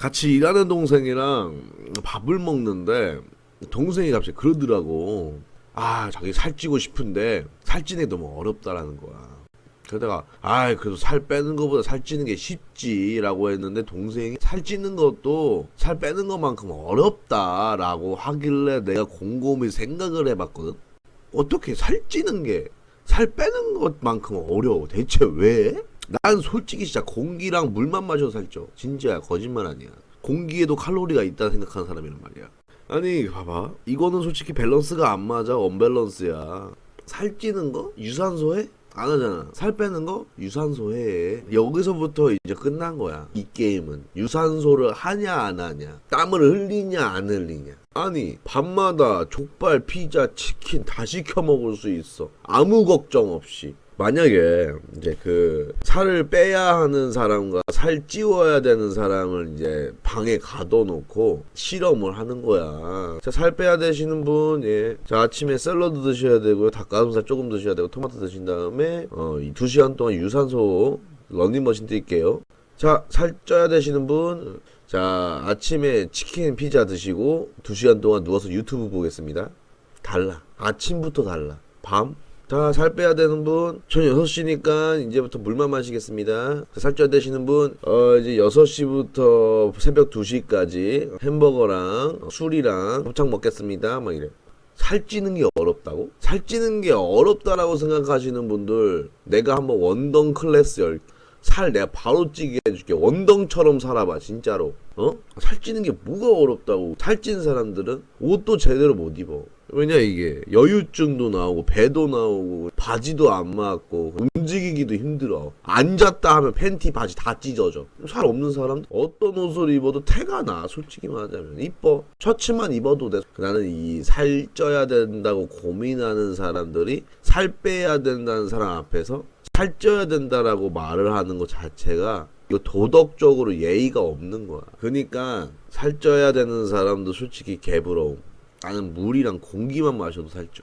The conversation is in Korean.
같이 일하는 동생이랑 밥을 먹는데 동생이 갑자기 그러더라고. 아, 자기 살찌고 싶은데 살찌는 게 너무 어렵다라는 거야. 그러다가 아, 그래도 살 빼는 것보다 살찌는 게 쉽지라고 했는데 동생이 살찌는 것도 살 빼는 것만큼 어렵다라고 하길래 내가 곰곰이 생각을 해봤거든. 어떻게 살찌는 게 살 빼는 것만큼 어려워? 대체 왜? 난 솔직히 진짜 공기랑 물만 마셔도 살쪄. 진짜야, 거짓말 아니야. 공기에도 칼로리가 있다 생각하는 사람이란 말이야. 아니, 봐봐. 이거는 솔직히 밸런스가 안 맞아. 언밸런스야. 살찌는 거? 유산소 해? 안 하잖아. 살 빼는 거? 유산소 해. 여기서부터 이제 끝난 거야. 이 게임은. 유산소를 하냐, 안 하냐. 땀을 흘리냐, 안 흘리냐. 아니, 밤마다 족발, 피자, 치킨 다 시켜 먹을 수 있어. 아무 걱정 없이. 만약에 이제 그 살을 빼야 하는 사람과 살 찌워야 되는 사람을 이제 방에 가둬놓고 실험을 하는 거야. 자, 살 빼야 되시는 분, 예. 자, 아침에 샐러드 드셔야 되고요. 닭가슴살 조금 드셔야 되고, 토마토 드신 다음에, 어, 이두 시간 동안 유산소 러닝머신 뛸게요. 자, 살 쪄야 되시는 분, 자, 아침에 치킨, 피자 드시고, 두 시간 동안 누워서 유튜브 보겠습니다. 달라. 아침부터 달라. 밤? 자, 살 빼야 되는 분, 전 6시니까 이제부터 물만 마시겠습니다. 자, 살 쪄야 되시는 분, 어, 이제 6시부터 새벽 2시까지 햄버거랑 술이랑 곱창 먹겠습니다. 막 이래. 살찌는 게 어렵다고? 살찌는 게 어렵다라고 생각하시는 분들, 내가 한번 원덩 클래스 열, 살 내가 바로 찌게 해줄게. 원덩처럼 살아봐, 진짜로. 어? 살찌는 게 뭐가 어렵다고. 살찐 사람들은 옷도 제대로 못 입어. 왜냐, 이게. 여유증도 나오고, 배도 나오고, 바지도 안 맞고, 움직이기도 힘들어. 앉았다 하면 팬티 바지 다 찢어져. 살 없는 사람, 어떤 옷을 입어도 태가 나, 솔직히 말하자면. 이뻐. 셔츠만 입어도 돼. 나는 이 살 쪄야 된다고 고민하는 사람들이 살 빼야 된다는 사람 앞에서 살쪄야 된다라고 말을 하는 것 자체가 이거 도덕적으로 예의가 없는 거야. 그러니까 살쪄야 되는 사람도 솔직히 개부러움. 나는 물이랑 공기만 마셔도 살쪄.